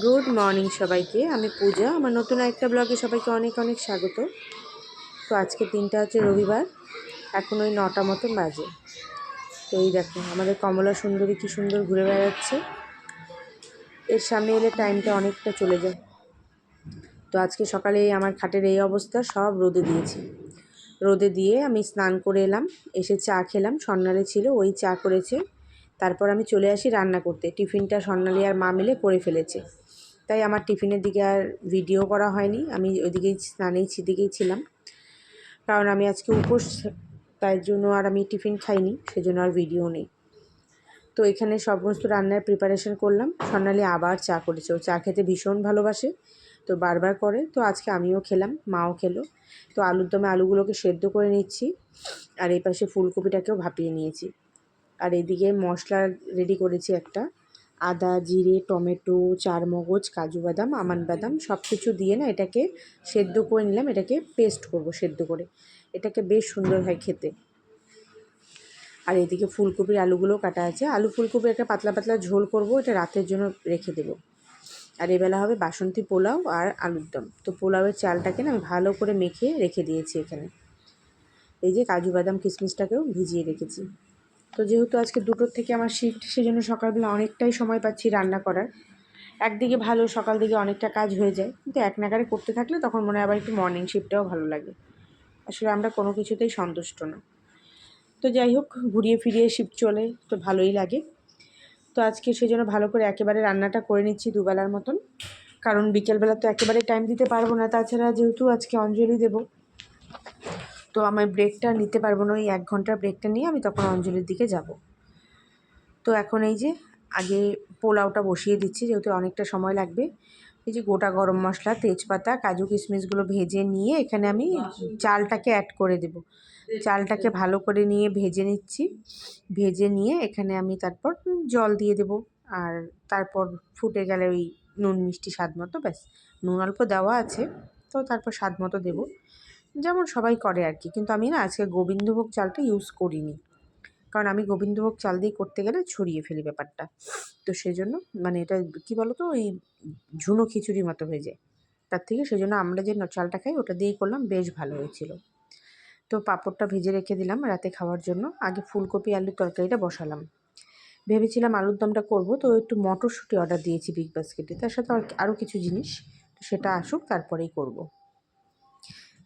Good morning সবাইকে, আমি পূজা। আমার নতুন একটা ব্লগে সবাইকে অনেক অনেক স্বাগত। তো আজকে দিনটা হচ্ছে রবিবার, এখন ওই নটা মতন বাজে। তো এই দেখো, আমাদের কমলা সুন্দরী কী সুন্দর ঘুরে বেড়াচ্ছে। এর সামনে এলে টাইমটা অনেকটা চলে যায়। তো আজকে সকালে আমার খাটের এই অবস্থা, সব রোদে দিয়েছি। রোদে দিয়ে আমি স্নান করে এলাম, এসে চা খেলাম। স্বর্ণালী ছিল, ওই চা করেছে। তারপর আমি চলে আসি রান্না করতে। টিফিনটা স্বর্ণালী আর মা মিলে করে ফেলেছে। তাই আমার টিফিনের দিকে আর ভিডিও করা হয়নি। আমি ওইদিকেই স্নানেই দিকেই ছিলাম। কারণ আমি আজকে উপোস, তাই জন্য আর আমি টিফিন খাইনি, সেজন্য আর ভিডিও নেই। তো এখানে সমস্ত রান্নার প্রিপারেশন করলাম। স্বর্ণালী আবার চা করেছে। ও চা খেতে ভীষণ ভালোবাসে, তো বারবার করে। তো আজকে আমিও খেলাম, মাও খেলো। তো আলুর দমে আলুগুলোকে সেদ্ধ করে নিচ্ছি। আর এই পাশে ফুলকপিটাকেও ভাপিয়ে নিয়েছি। আর এদিকে মশলা রেডি করেছি একটা। আদা, জিরে, টমেটো, চারমগজ, কাজু বাদাম, আমান বাদাম সব কিছু দিয়ে না এটাকে সেদ্ধ করে নিলাম। এটাকে পেস্ট করব সেদ্ধ করে। এটাকে বেশ সুন্দর হয় খেতে। আর এদিকে ফুলকপির আলুগুলো কাটা আছে। আলু ফুলকপি একটা পাতলা পাতলা ঝোল করব, এটা রাতের জন্য রেখে দেবো। আর এবেলা হবে বাসন্তী পোলাও আর আলুর দম। তো পোলাওয়ের চালটাকে না আমি ভালো করে মেখে রেখে দিয়েছি এখানে। এই যে কাজু বাদাম কিশমিশটাকেও ভিজিয়ে রেখেছি। তো যেহেতু আজকে দুটোর থেকে আমার শিফট সেজন্য সকালবেলা অনেকটাই সময় পাচ্ছি রান্না করার। একদিকে ভালো সকাল দিকে অনেকটা কাজ হয়ে যায়। কিন্তু এক নাগারে করতে থাকলে তখন মনে হয় আবার একটু মর্নিং শিফটটাও ভালো লাগে। আসলে আমরা কোনো কিছুতেই সন্তুষ্ট না। তো যাই হোক, ঘুরিয়ে ফিরিয়ে শিফট চলে, তো ভালোই লাগে। তো আজকে সেই জন্য ভালো করে একেবারে রান্নাটা করে নিচ্ছি দুবেলার মতন। কারণ বিকেলবেলা তো একেবারে টাইম দিতে পারব না। তাছাড়া যেহেতু আজকে অঞ্জলি দেবো তো আমার ব্রেকটা নিতে পারব না, ওই এক ঘণ্টার ব্রেকটা নিয়ে আমি তখন অঞ্জলির দিকে যাব। তো এখন এই যে, আগে পোলাওটা বসিয়ে দিচ্ছি, যেহেতু অনেকটা সময় লাগবে। এই যে গোটা গরম মশলা, তেজপাতা, কাজু কিশমিশগুলো ভেজে নিয়ে এখানে আমি চালটাকে অ্যাড করে দেব। চালটাকে ভালো করে নিয়ে ভেজে নিচ্ছি। ভেজে নিয়ে এখানে আমি তারপর জল দিয়ে দেব। আর তারপর ফুটে গেলে ওই নুন মিষ্টি স্বাদ মতো, ব্যাস। নুন অল্প দেওয়া আছে, তো তারপর স্বাদ মতো দেবো। যেমন সবাই করে আর কি। কিন্তু আমি না আজকে গোবিন্দভোগ চালটা ইউজ করিনি। কারণ আমি গোবিন্দভোগ চাল দিয়ে করতে গেলে ছড়িয়ে ফেলি ব্যাপারটা। তো সেই জন্য মানে এটা কী বলো তো ওই ঝুনো খিচুড়ির মতো হয়ে যায়। তার থেকে সেজন্য আমরা যে চালটা খাই ওটা দিয়েই করলাম, বেশ ভালো হয়েছিল। তো পাঁপড়টা ভেজে রেখে দিলাম রাতে খাওয়ার জন্য। আগে ফুলকপি, আলুর তরকারিটা বসালাম। ভেবেছিলাম আলুর দমটা করব, তো একটু মটরশুঁটি অর্ডার দিয়েছি বিগ বাস্কেটে তার সাথে আরও কিছু জিনিস সেটা আসুক, তারপরেই করব।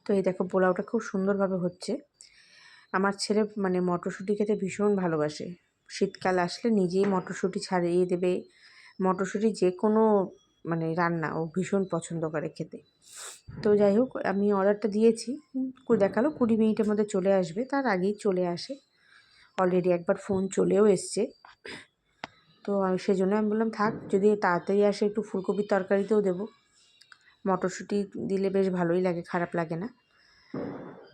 তো এই দেখো, পোলাওটা খুব সুন্দরভাবে হচ্ছে। আমার ছেলে মানে মটরশুঁটি খেতে ভীষণ ভালোবাসে। শীতকাল আসলে নিজেই মটরশুঁটি ছাড়িয়ে দেবে। মটরশুঁটি যে কোনো মানে রান্না ও ভীষণ পছন্দ করে খেতে। তো যাই হোক, আমি অর্ডারটা দিয়েছি। দেখাল কুড়ি মিনিটের মধ্যে চলে আসবে, তার আগেই চলে আসে। অলরেডি একবার ফোন চলেও এসছে। তো সেজন্য আমি বললাম, থাক, যদি তাড়াতাড়ি আসে, একটু ফুলকপির তরকারিতেও দেবো। মটরশুঁটি দিলে বেশ ভালোই লাগে, খারাপ লাগে না।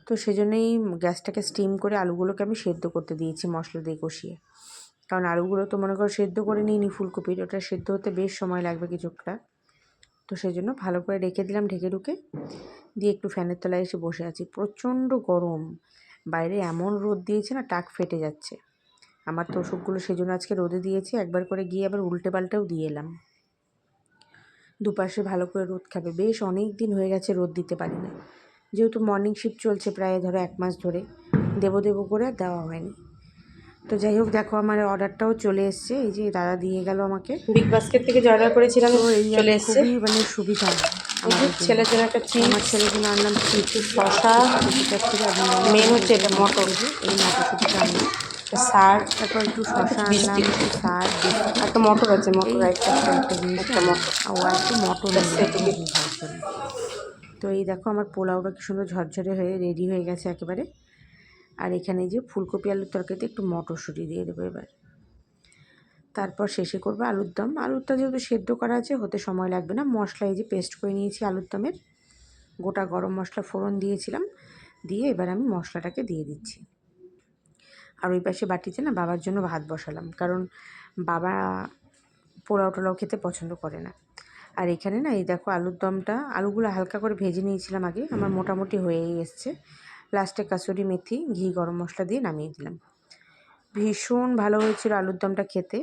তো সেজন্যই গ্যাসটাকে স্টিম করে আলুগুলোকে আমি সেদ্ধ করতে দিয়েছি মশলা দিয়ে কষিয়ে। কারণ আলুগুলো তো মনে করো সেদ্ধ করে নিইনি ফুলকপির, ওটা সেদ্ধ হতে বেশ সময় লাগবে কিছুটা। তো সেই জন্য ভালো করে রেখে দিলাম ঢেকে ঢুকে। দিয়ে একটু ফ্যানের তলায় এসে বসে আছি। প্রচণ্ড গরম। বাইরে এমন রোদ দিয়েছে না, টাক ফেটে যাচ্ছে। আমার তো ওষুধগুলো সেজন্য আজকে রোদে দিয়েছি, একবার করে গিয়ে আবার উল্টে পাল্টেও দিয়ে এলাম। দুপাশে ভালো করে রোদ খাবে বেশ অনেক দিন হয়ে গেছে রোদ দিতে পারি না যেহেতু মর্নিং শিফট চলছে প্রায় ধরো এক মাস ধরে দেবো দেবো করে আর দেওয়া হয়নি তো যাই হোক দেখো আমার অর্ডারটাও চলে এসছে এই যে দাদা দিয়ে গেল আমাকে বিগ বাস্কেট থেকে যে অর্ডার করেছিলাম চলে এসছে মানে সুবিধা ছেলের জন্য একটা চিজ আমার ছেলের জন্য আনলাম একটু শশা মেন হচ্ছে এটা মটর এই মটরশুটিটা আনলাম সার তারপর একটু শশা আনলাম একটু সার একটা মটর আছে মটর একটা একটা একটা মটর। ও একটু মটর তো এই দেখো আমার পোলাওটা কি সুন্দর ঝরঝরে হয়ে রেডি হয়ে গেছে একেবারে। আর এখানে যে ফুলকপি আলুর তরকারিতে একটু মটরশুঁটি দিয়ে দেবো এবার। তারপর শেষে করব আলুর দম। আলুরটা যেহেতু সেদ্ধ করা আছে হতে সময় লাগবে না। মশলা এই যে পেস্ট করে নিয়েছি আলুর দমের। গোটা গরম মশলা ফোড়ন দিয়েছিলাম। দিয়ে এবার আমি মশলাটাকে দিয়ে দিচ্ছি। আর ওই পাশে বাটিতে না বাবার জন্য ভাত বসালাম। কারণ বাবা পোলাও টোলাও খেতে পছন্দ করে না। আর এখানে না এই দেখো আলুর দমটা আলুগুলো হালকা করে ভেজে নিয়েছিলাম আগে আমার মোটামুটি হয়েই এসছে। লাস্টে কাসুরি মেথি ঘি গরম মশলা দিয়ে নামিয়ে দিলাম। ভীষণ ভালো হয়েছিল আলুর দমটা খেতে।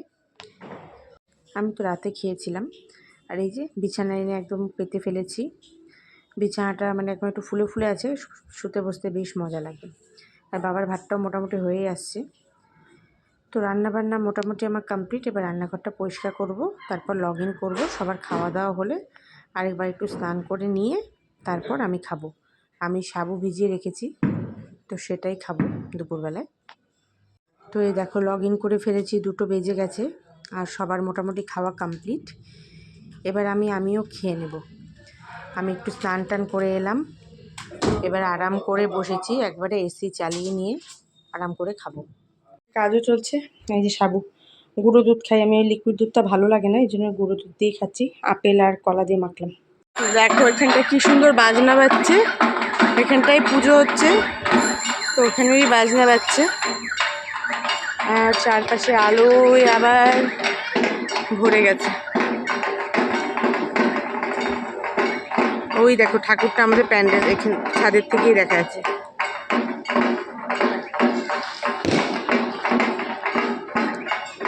আমি তো রাতে খেয়েছিলাম। আর এই যে বিছানা এনে একদম পেতে ফেলেছি। বিছানাটা মানে একদম একটু ফুলে ফুলে আছে শুতে বসতে বেশ মজা লাগে। আর বাবার ভাতটাও মোটামুটি হয়েই আসছে। তো রান্না বান্না মোটামুটি আমার কমপ্লিট এবার রান্নাঘরটা পরিষ্কার করব, তারপর লগ ইন করব, সবার খাওয়া দাওয়া হলে আরেকবার একটু স্নান করে নিয়ে তারপর আমি খাব। আমি সাবু ভিজিয়ে রেখেছি, তো সেটাই খাব দুপুরবেলায়। তো এই দেখো লগ ইন করে ফেলেছি, দুটো বেজে গেছে আর সবার মোটামুটি খাওয়া কমপ্লিট এবার আমি, আমিও খেয়ে নেব। আমি একটু স্নান টান করে এলাম এবার আরাম করে বসেছি, একবারে এসি চালিয়ে নিয়ে আরাম করে খাব। কাজও চলছে, এই যে সাবু, গুঁড়ো দুধ খাই। আমি ওই লিকুইড দুধটা ভালো লাগে না, এই জন্য গুঁড়ো দুধ দিয়েই খাচ্ছি, আপেল আর কলা দিয়ে মাখলাম। দেখো এখানটা কি সুন্দর বাজনা বাজছে। এখানটায় পুজো হচ্ছে, তো ওখানেই বাজনা বাজছে। আর চারপাশে আলোয় আবার ভরে গেছে। ওই দেখো, ঠাকুরটা আমাদের প্যান্ডেল এখানে, ছাদের থেকেই দেখা যাচ্ছে।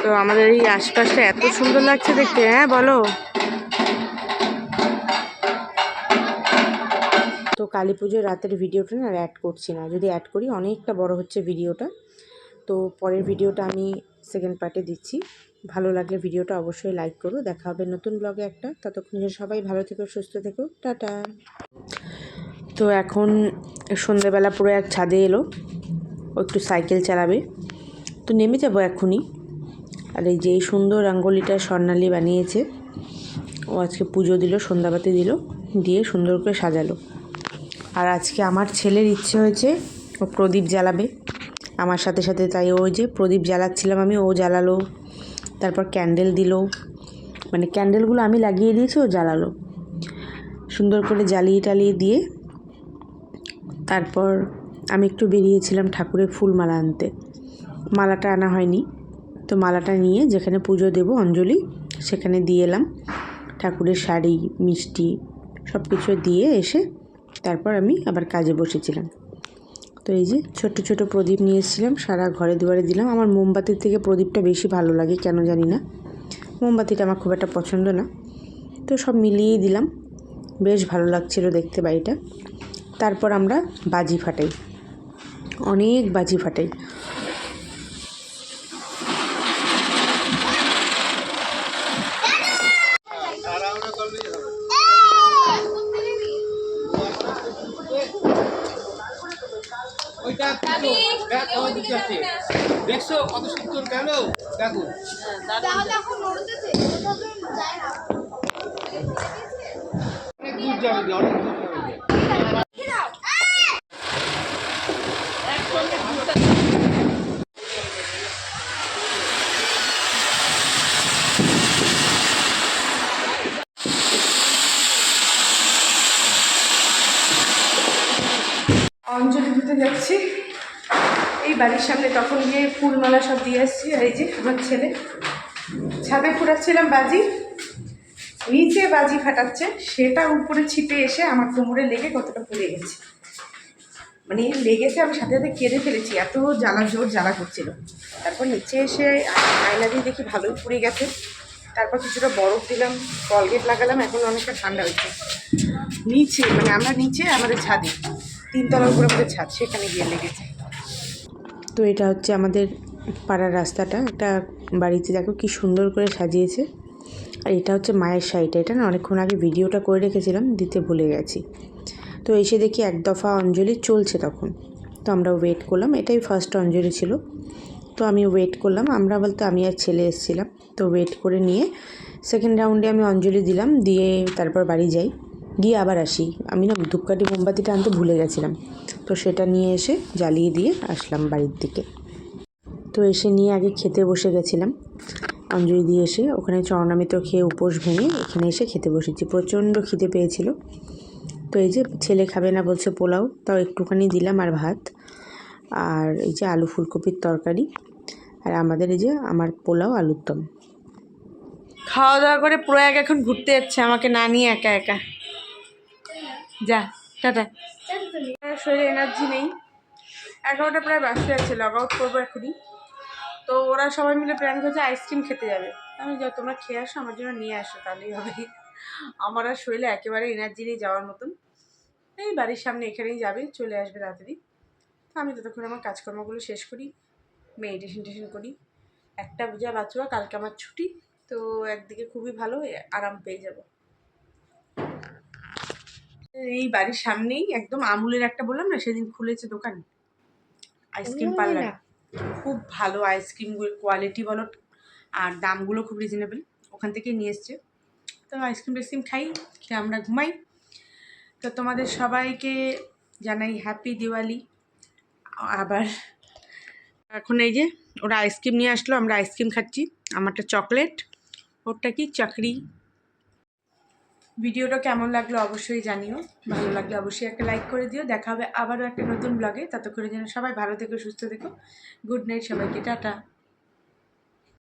তো আমাদের এই আশপাশটা এত সুন্দর লাগছে দেখতে হ্যাঁ বলো। তো কালী পুজোর রাতের ভিডিওটা না অ্যাড করছি না। যদি অ্যাড করি, অনেকটা বড় হচ্ছে ভিডিওটা। তো পরের ভিডিওটা আমি সেকেন্ড পার্টে দিচ্ছি। ভালো লাগলে ভিডিওটা অবশ্যই লাইক করো। দেখা হবে নতুন ব্লগে একটা। ততক্ষণ সবাই ভালো থেকো, সুস্থ থেকো। টাটা। তো এখন সন্ধেবেলা পুরো এক ছাদে এলো। ও একটু সাইকেল চালাবে। তো নেমে যাব এখনই। আর এই যে সুন্দর রঙ্গোলিটা স্বর্ণালী বানিয়েছে। ও আজকে পুজো দিল, সন্ধ্যাবাতি দিল, দিয়ে সুন্দর করে সাজালো। আর আজকে আমার ছেলের ইচ্ছে হয়েছে, ও প্রদীপ জ্বালাবে। আমার সাথে সাথে তাই ওই যে প্রদীপ জ্বালাচ্ছিলাম আমি, ও জ্বালালো। তারপর ক্যান্ডেল দিল। মানে ক্যান্ডেলগুলো আমি লাগিয়ে দিয়েছি, ও জ্বালালো। সুন্দর করে জ্বালিয়ে টালিয়ে দিয়ে তারপর আমি একটু বেরিয়েছিলাম ঠাকুরের ফুল মালা আনতে। মালাটা আনা হয়নি। তো মালাটা নিয়ে যেখানে পুজো দেব অঞ্জলি, সেখানে দিয়ে এলাম। ঠাকুরের শাড়ি, মিষ্টি সব কিছু দিয়ে এসে তারপর আমি আবার কাজে বসেছিলাম। এই যে ছোট্ট ছোট প্রদীপ নিয়ে এসেছিলাম, সারা ঘরে দুয়ারে দিলাম। আমার মোমবাতির থেকে প্রদীপটা বেশি ভালো লাগে, কেন জানি না। মোমবাতিটা আমার খুব একটা পছন্দ না। তো সব মিলিয়েই দিলাম। বেশ ভালো লাগছিল দেখতে বাড়িটা। তারপর আমরা বাজি ফাটাই। অনেক বাজি ফাটাই ওইটা দেখো, ব্যাগ আমার দিকে আছে। দেখছ কত সুন্দর গেল দেখো। অনেক দূর যাবে অনেক দূর যাবে অঞ্জলি দিতে যাচ্ছি। বাড়ির সামনে তখন গিয়ে ফুলমালা সব দিয়ে এসেছি, আর এই যে আমার ছেলে। ছাদে ফুটাচ্ছিলাম বাজি, নিচে বাজি ফাটাচ্ছে, সেটা উপরে ছিপে এসে আমার কোমরে লেগে কতটা পুড়ে গেছে। মানে লেগেছে আমি সাথে সাথে কেঁদে ফেলেছি, এত জ্বালা জোর জ্বালা করছিল। তারপর নিচে এসে আয়না দিয়ে দেখি ভালোই পুড়ে গেছে। তারপর কিছুটা বরফ দিলাম, কলগেট লাগালাম, এখন অনেকটা ঠান্ডা হয়েছে। নিচে মানে আমরা নিচে, আমাদের ছাদে তিনতলার উপরে আমাদের ছাদ, সেখানে গিয়ে লেগেছে। তো এটা হচ্ছে আমাদের পাড়ার রাস্তাটা। একটা বাড়িতে দেখো কি সুন্দর করে সাজিয়েছে। আর এটা হচ্ছে মায়ের সাইড এটা না অনেকক্ষণ আগে ভিডিওটা করে রেখেছিলাম, দিতে ভুলে গেছি। তো এসে দেখি এক দফা অঞ্জলি চলছে তখন। তো আমরা ওয়েট করলাম। এটাই ফার্স্ট অঞ্জলি ছিল। তো আমি ওয়েট করলাম। আমরা বলতে আমি আর ছেলে এসেছিলাম। তো ওয়েট করে নিয়ে সেকেন্ড রাউন্ডে আমি অঞ্জলি দিলাম। দিয়ে তারপর বাড়ি যাই। গিয়ে আবার আসি। আমি না ধূপকাঠি মোমবাতিটা আনতে ভুলে গেছিলাম। তো সেটা নিয়ে এসে জ্বালিয়ে দিয়ে আসলাম বাড়ির দিকে। তো এসে নিয়ে আগে খেতে বসে গেছিলাম। অঞ্জলি দিয়ে এসে ওখানে চরণামিত খেয়ে উপোস ভেঙে এখানে এসে খেতে বসেছি। প্রচণ্ড খিদে পেয়েছিল। তো এই যে ছেলে খাবে না বলছে পোলাও, তাও একটুখানি দিলাম আর ভাত। আর এই যে আলু ফুলকপির তরকারি আর আমাদের এই যে আমার পোলাও আলুর দম। খাওয়া দাওয়া করে পুরো এক এখন ঘুরতে যাচ্ছে, আমাকে না নিয়ে একা একা। যা, টাটা। শরীরে এনার্জি নেই। এগারোটা প্রায় বাসতে আছে লগ আউট করব এখনই। তো ওরা সবাই মিলে প্ল্যান করছে আইসক্রিম খেতে যাবে। আমি যা তোমরা খেয়ে আসো, আমার জন্য নিয়ে আসো, তাহলেই হবে। আমার আর শরীরে একেবারে এনার্জি নেই যাওয়ার মতন। এই বাড়ির সামনে এখানেই যাবে, চলে আসবে তাড়াতাড়ি তো আমি ততক্ষণ আমার কাজকর্মগুলো শেষ করি মেডিটেশন টেশন করি। একটা পূজা বাঁচুয়া কালকে আমার ছুটি, তো একদিকে খুবই ভালো আরাম পেয়ে যাব। এই বাড়ির সামনেই একদম আমুলের একটা বললাম না সেদিন খুলেছে দোকান। আইসক্রিম পার্লার খুব ভালো আইসক্রিমগুলো কোয়ালিটি বলো আর দামগুলো খুব রিজনেবল ওখান থেকে নিয়ে এসছে। তো আইসক্রিম টাইসক্রিম খাই খেয়ে আমরা ঘুমাই। তো তোমাদের সবাইকে জানাই হ্যাপি দিওয়ালি। আবার এখন এই যে ওরা আইসক্রিম নিয়ে আসলো আমরা আইসক্রিম খাচ্ছি। আমারটা চকলেট ওরটা কি চাকরি? ভিডিওটা কেমন লাগল অবশ্যই জানিও। ভালো লাগলে অবশ্যই একটা লাইক করে দিও। দেখা হবে আবারও একটা নতুন ব্লগে ততক্ষণে যেন সবাই ভালো থেকো, সুস্থ থেকো। গুড নাইট সবাইকে, টাটা।